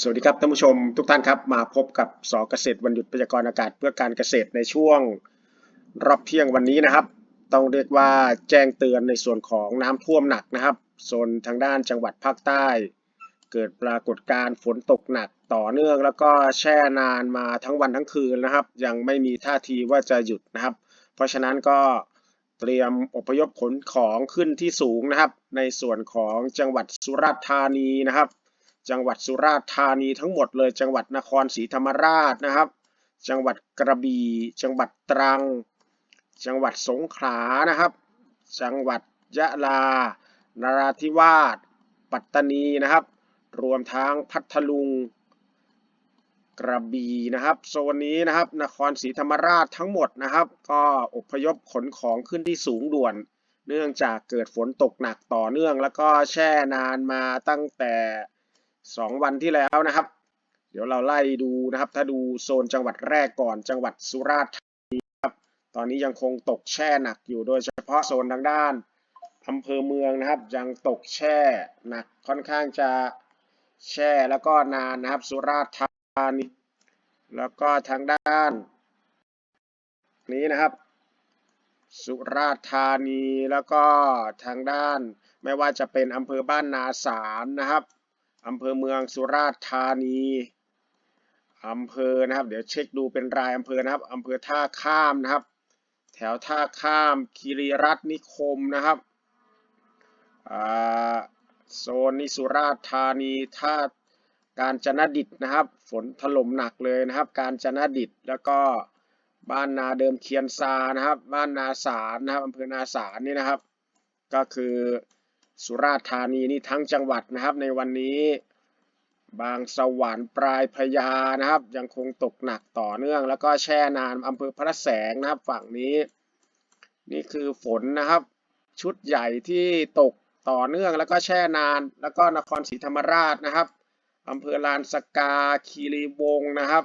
สวัสดีครับท่านผู้ชมทุกท่านครับ มาพบกับสอเกษตรวันหยุดพยากรณ์อากาศเพื่อการเกษตรในช่วงรอบเที่ยงวันนี้นะครับ ต้องเรียกว่าแจ้งเตือนในส่วนของน้ำท่วมหนักนะครับโซนทางด้านจังหวัดภาคใต้ เกิดปรากฏการณ์ฝนตกหนักต่อเนื่อง แล้วก็แช่นานมาทั้งวันทั้งคืนนะครับ ยังไม่มีท่าทีว่าจะหยุดนะครับ เพราะฉะนั้นก็เตรียมอพยพขนของขึ้นที่สูงนะครับ ในส่วนของจังหวัดสุราษฎร์ธานีนะครับ จังหวัดสุราษฎร์ธานีทั้งหมดเลย จังหวัดนครศรีธรรมราชนะครับ จังหวัดกระบี่ จังหวัดตรัง จังหวัดสงขลานะครับ จังหวัดยะลา นราธิวาส ปัตตานีนะครับ รวมทั้งพัทลุง กระบี่นะครับโซนนี้นะครับ นครศรีธรรมราชทั้งหมดนะครับ ก็อพยพขนของขึ้นที่สูงด่วนเนื่องจากเกิดฝนตกหนักต่อเนื่อง แล้วก็แช่นานมาตั้งแต่ สองวันที่แล้วนะครับ เดี๋ยวเราไล่ดูนะครับ ถ้าดูโซนจังหวัดแรกก่อนจังหวัดสุราษฎร์ธานีครับ ตอนนี้ยังคงตกแช่หนักอยู่โดยเฉพาะโซนทางด้านอำเภอเมืองนะครับ ยังตกแช่หนักค่อนข้างจะแช่แล้วก็นานนะครับสุราษฎร์ธานีแล้วก็ทางด้าน นี้นะครับ สุราษฎร์ธานีแล้วก็ทางด้านไม่ว่าจะเป็นอำเภอบ้านนาสารนะครับ อำเภอเมืองสุราษฎร์ธานีอำเภอนะครับ เดี๋ยวเช็คดูเป็นรายอำเภอนะครับอำเภอท่าข้ามนะครับ แถวท่าข้ามคีรีรัตน์นิคมนะครับโซนนี้สุราษฎร์ธานีท่าการจนดิตนะครับ ฝนถล่มหนักเลยนะครับ การจนดิตแล้วก็บ้านนาเดิมเคียนซานะครับ บ้านนาสารนะครับอำเภอนาสารนี่นะครับ ก็คือ สุราษฎร์ธานีนี่ทั้งจังหวัดนะครับในวันนี้ บางสวรรค์ปลายพญานะครับ ยังคงตกหนักต่อเนื่อง แล้วก็แช่นานอำเภอพระแสงนะครับฝั่งนี้ นี่คือฝนนะครับ ชุดใหญ่ที่ตกต่อเนื่องแล้วก็แช่นาน แล้วก็นครศรีธรรมราชนะครับอำเภอลานสกาคีรีวงศ์นะครับ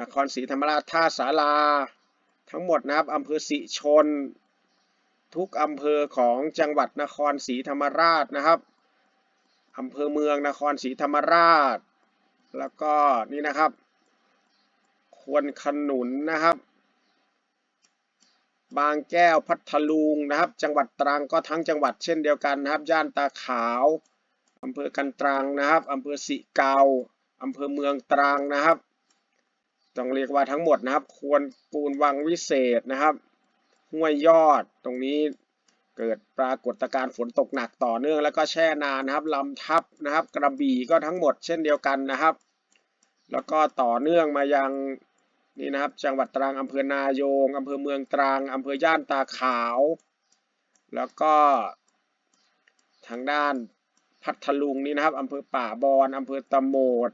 นครศรีธรรมราชท่าสาราทั้งหมดนะครับอำเภอสิชน ทุกอำเภอของจังหวัดนครศรีธรรมราชนะครับอำเภอเมืองนครศรีธรรมราช แล้วก็นี่นะครับ ควนขนุนนะครับ บางแก้วพัทลุงนะครับ จังหวัดตรังก็ทั้งจังหวัดเช่นเดียวกันนะครับ ย่านตาขาวอำเภอกันตรังนะครับอำเภอสิเกาอำเภอเมืองตรังนะครับ ต้องเรียกว่าทั้งหมดนะครับ ควรปูนวังวิเศษนะครับ ห้วยยอดตรงนี้เกิดปรากฏการณ์ฝนตกหนักต่อเนื่องแล้วก็แช่นานนะครับลำทับนะครับ กระบี่ก็ทั้งหมดเช่นเดียวกันนะครับ แล้วก็ต่อเนื่องมายังนี่นะครับ จังหวัดตรังอำเภอนายงอำเภอเมืองตรังอำเภอย่านตาขาว แล้วก็ทางด้านพัทลุงนี่นะครับอำเภอป่าบอนอำเภอตะโมด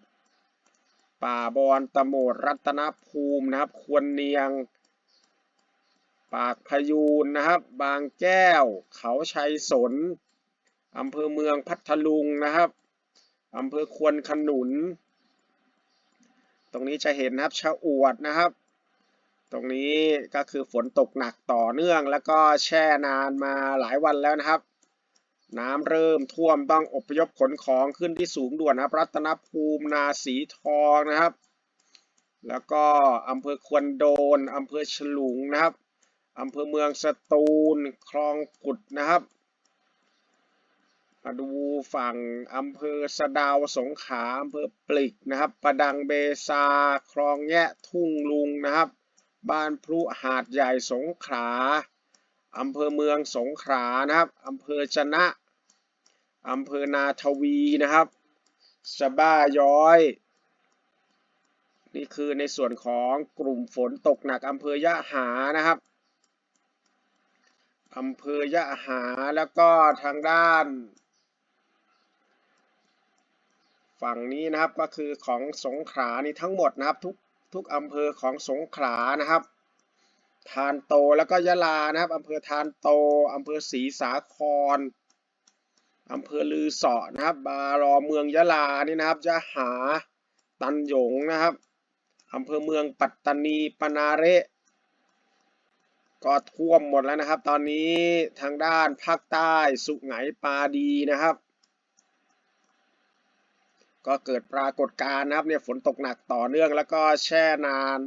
ป่าบอนตะโมดรัตนภูมินะครับ ควรเนียง ปากพยูนนะครับ บางแก้ว เขาชัยสนอำเภอเมืองพัทลุงนะครับอำเภอควนขนุน ตรงนี้จะเห็นนะครับชะอวดนะครับ ตรงนี้ก็คือฝนตกหนักต่อเนื่อง แล้วก็แช่นานมาหลายวันแล้วนะครับ น้ำเริ่มท่วมต้องอพยพขนของขึ้นที่สูงด่วนนะครับรัตนภูมินาสีทองนะครับ แล้วก็อำเภอควนโดนอำเภอฉลุงนะครับ อำเภอเมืองสตูลคลองกุดนะครับ มาดูฝั่งอำเภอสะดาวสงขลาอำเภอปลิกนะครับ ประดังเบซา คลองแยะทุ่งลุงนะครับ บ้านพลุหาดใหญ่สงขลาอำเภอเมืองสงขลานะครับอำเภอชนะอำเภอนาทวีนะครับสะบ้าย้อย นี่คือในส่วนของกลุ่มฝนตกหนักอำเภอยะหานะครับ อำเภอยะหาแล้วก็ทางด้าน ฝั่งนี้นะครับก็คือของสงขลานี่ทั้งหมดนะครับทุกทุกอำเภอของสงขลานะครับทานโตแล้วก็ยะลานะครับอำเภอทานโตอำเภอศรีสาครอำเภอลือเสาะนะครับ บารอเมืองยะลานี่นะครับจะหาตันหยงนะครับอำเภอเมืองปัตตานีปนาเระ ก็ท่วมหมดแล้วนะครับ ตอนนี้ทางด้านภาคใต้สุไหงปาดีนะครับ ก็เกิดปรากฏการณ์นะครับเนี่ยฝนตกหนักต่อเนื่องแล้วก็แช่นาน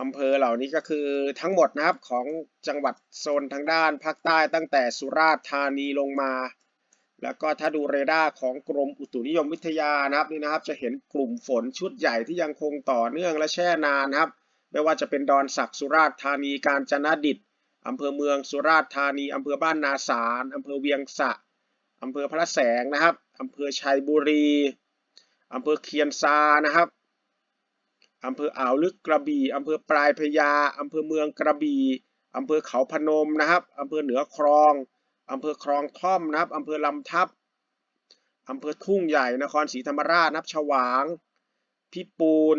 อำเภอเหล่านี้ก็คือทั้งหมดนะครับของจังหวัดโซนทางด้านภาคใต้ตั้งแต่สุราษฎร์ธานีลงมา แล้วก็ถ้าดูเรดาร์ของกรมอุตุนิยมวิทยานะครับนี่นะครับ จะเห็นกลุ่มฝนชุดใหญ่ที่ยังคงต่อเนื่องและแช่นานนะครับ ไม่ว่าจะเป็นดอนสักดิ์สุราษฎร์ธานีกาญจนดิตอำเภอเมืองสุราษฎร์ธานีอำเภอบ้านนาสารอำเภอเวียงสะอำเภอพระแสงนะครับอำเภอชัยบุรีอำเภอเคียนซานะครับอำเภออ่าวลึกกระบี่อำเภอปลายพญาอำเภอเมืองกระบี่อำเภอเขาพนมนะครับอำเภอเหนือคลองอำเภอคลองท่อมนะครับอำเภอลำทับอำเภอทุ่งใหญ่นครศรีธรรมราชนับฉวาง พิปูน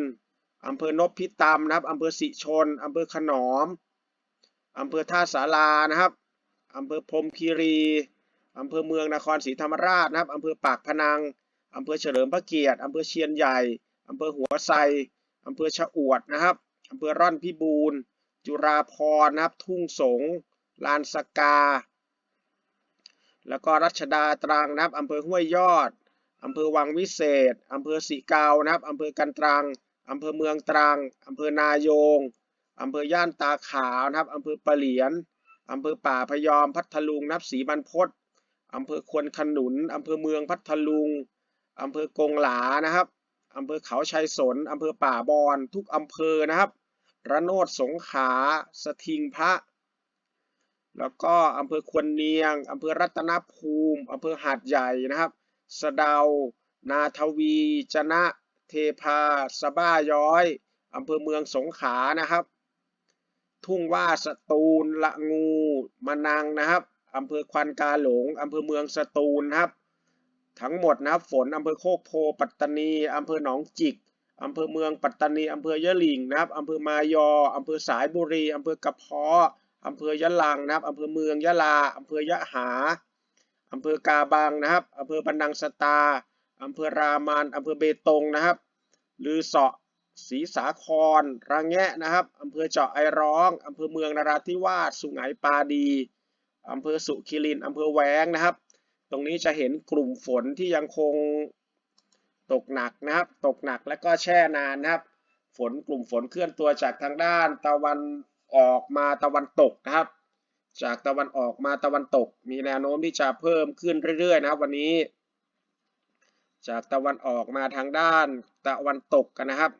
อำเภอนพิตามนะครับอำเภอสิชนอำเภอขนอมอำเภอท่าสารานะครับอำเภอพรมคีรีอำเภอเมืองนครศรีธรรมราชนะครับอำเภอปากพนังอำเภอเฉลิมพระเกียรติอำเภอเชียนใหญ่อำเภอหัวไซอำเภอชะอวดนะครับอำเภอร่อนพิบูรณ์จุราพรนะครับ ทุ่งสงลานสกา แล้วก็รัชดาตรังนะครับอำเภอห้วยยอดอำเภอวังวิเศษอำเภอสีเกานะครับอำเภอกันตรัง อำเภอเมืองตรังอำเภอนายงอำเภอย่านตาขาวนะครับอำเภอปะเหลียนอำเภอป่าพยอมพัทลุงนับศรีบรรพตอำเภอควนขนุนอำเภอเมืองพัทลุงอำเภอกงหลานะครับอำเภอเขาชัยสนอำเภอป่าบอนทุกอำเภอนะครับ ระโนดสงขา สทิงพระ แล้วก็อำเภอควนเนียงอำเภอรัตนภูมิอำเภอหาดใหญ่นะครับ สะเดา นาทวี จนะ เทพาสบ้าย้อยอำเภอเมืองสงขลานะครับ ทุ่งว่าสตูลละงูมะนังนะครับอำเภอควันกาหลงอำเภอเมืองสตูลครับ ทั้งหมดนะครับฝนอำเภอโคกโพปัตตานีอำเภอหนองจิกอำเภอเมืองปัตตานีอำเภอยะหลิงนะครับอำเภอมายออำเภอสายบุรีอำเภอกระเพาะอำเภอยะลังนะครับอำเภอเมืองยะลาอำเภอยะหาอำเภอกาบังนะครับอำเภอบันดังสตา อำเภอรามันอำเภอเบตงนะครับลือเสาะศรีสาครระแงะนะครับอำเภอเจาะไอร้องอำเภอเมืองนราธิวาสสุไหงปาดีอำเภอสุขิรินอำเภอแวงนะครับ ตรงนี้จะเห็นกลุ่มฝนที่ยังคงตกหนักนะครับ ตกหนักและก็แช่นานนะครับ ฝนกลุ่มฝนเคลื่อนตัวจากทางด้านตะวันออกมาตะวันตกนะครับ จากตะวันออกมาตะวันตก มีแนวโน้มที่จะเพิ่มขึ้นเรื่อยๆ นะครับวันนี้ จากตะวันออกมาทางด้านตะวันตกกันนะครับ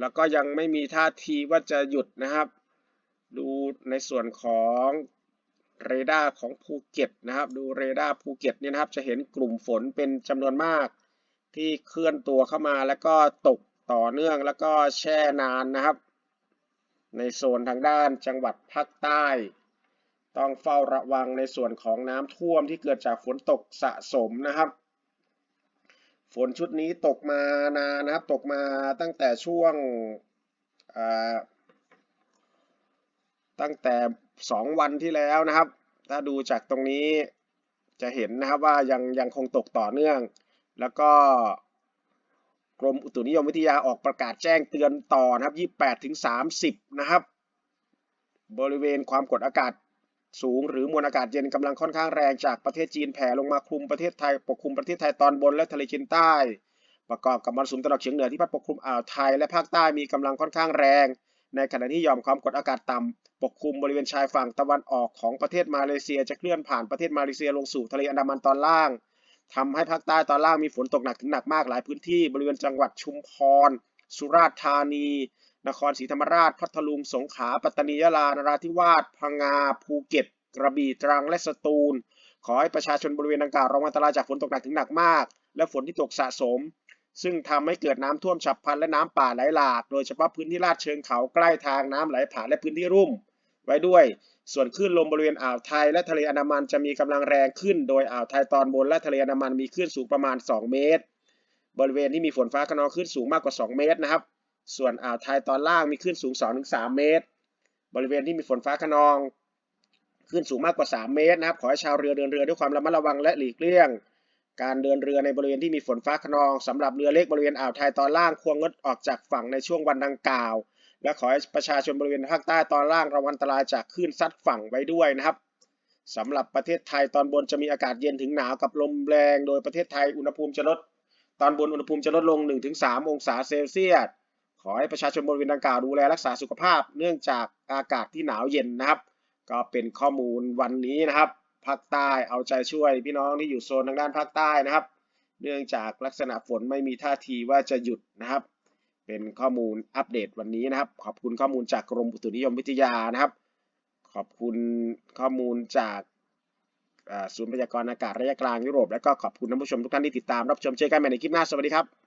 แล้วก็ยังไม่มีท่าทีว่าจะหยุดนะครับ ดูในส่วนของเรดาร์ของภูเก็ตนะครับ ดูเรดาร์ภูเก็ตเนี่ยนะครับ จะเห็นกลุ่มฝนเป็นจำนวนมาก ที่เคลื่อนตัวเข้ามาแล้วก็ตกต่อเนื่องแล้วก็แช่นานนะครับ ในโซนทางด้านจังหวัดภาคใต้ ต้องเฝ้าระวังในส่วนของน้ำท่วมที่เกิดจากฝนตกสะสมนะครับ ฝนชุดนี้ตกมานานนะครับ ตกมาตั้งแต่ช่วงตั้งแต่ 2 วันที่แล้วนะครับ ถ้าดูจากตรงนี้จะเห็นนะครับว่ายังยังคงตกต่อเนื่อง แล้วก็กรมอุตุนิยมวิทยาออกประกาศแจ้งเตือนต่อนะครับ 28ถึง30 นะครับ บริเวณความกดอากาศ สูงหรือมวลอากาศเย็นกำลังค่อนข้างแรงจากประเทศจีนแผ่ลงมาคลุมประเทศไทยปกคลุมประเทศไทยตอนบนและทะเลจีนใต้ ประกอบกับมรสุมตะวันออกเฉียงเหนือที่พัดปกคลุมอ่าวไทยและภาคใต้มีกำลังค่อนข้างแรง ในขณะที่หย่อมความกดอากาศต่ำปกคลุมบริเวณชายฝั่งตะวันออกของประเทศมาเลเซียจะเคลื่อนผ่านประเทศมาเลเซียลงสู่ทะเลอันดามันตอนล่างทำให้ภาคใต้ตอนล่างมีฝนตกหนักถึงหนักมากหลายพื้นที่ บริเวณจังหวัดชุมพร สุราษฎร์ธานี นครศรีธรรมราช พัทลุง สงขลา ปัตตานี ยะลา นราธิวาส พังงา ภูเก็ต กระบี่ ตรัง และสตูล ขอให้ประชาชนบริเวณดังกล่าวระวังอันตรายจากฝนตกหนักถึงหนักมาก และฝนที่ตกสะสม ซึ่งทำให้เกิดน้ำท่วมฉับพลันและน้ำป่าไหลหลาก โดยเฉพาะพื้นที่ลาดเชิงเขาใกล้ทางน้ำไหลผ่านและพื้นที่รุ่ม ไว้ด้วย ส่วนคลื่นลมบริเวณอ่าวไทยและทะเลอันดามันจะมีกำลังแรงขึ้น โดยอ่าวไทยตอนบนและทะเลอันดามันมีคลื่นสูงประมาณ 2 เมตร บริเวณที่มีฝนฟ้าคะนองคลื่นสูงมากกว่า 2 เมตรนะครับ ส่วนอ่าวไทยตอนล่างมีคลื่นสูง 2-3 เมตร บริเวณที่มีฝนฟ้าคะนองคลื่นสูงมากกว่า 3 เมตรนะครับ ขอให้ชาวเรือเดินเรือด้วยความระมัดระวังและหลีกเลี่ยง การเดินเรือในบริเวณที่มีฝนฟ้าคะนองสำหรับเรือเล็กบริเวณอ่าวไทยตอนล่างควรงดออกจากฝั่งในช่วงวันดังกล่าว และขอให้ประชาชนบริเวณภาคใต้ตอนล่างระวังอันตรายจากคลื่นซัดฝั่งไว้ด้วยนะครับสำหรับประเทศไทยตอนบนจะมีอากาศเย็นถึงหนาวกับลมแรง โดยประเทศไทยอุณหภูมิจะลด ตอนบนอุณหภูมิจะลดลง 1-3 องศาเซลเซียส ขอให้ประชาชนบริเวณดังกล่าวดูแลรักษาสุขภาพ เนื่องจากอากาศที่หนาวเย็นนะครับ ก็เป็นข้อมูลวันนี้นะครับภาคใต้เอาใจช่วยพี่น้องที่อยู่โซนทางด้านภาคใต้นะครับ เนื่องจากลักษณะฝนไม่มีท่าทีว่าจะหยุดนะครับ เป็นข้อมูลอัปเดตวันนี้นะครับ ขอบคุณข้อมูลจากกรมอุตุนิยมวิทยานะครับ ขอบคุณข้อมูลจากศูนย์พยากรณ์อากาศระยะกลางยุโรป และก็ขอบคุณท่านผู้ชมทุกท่านที่ติดตามรับชมเจอกันใหม่ในคลิปหน้าสวัสดีครับ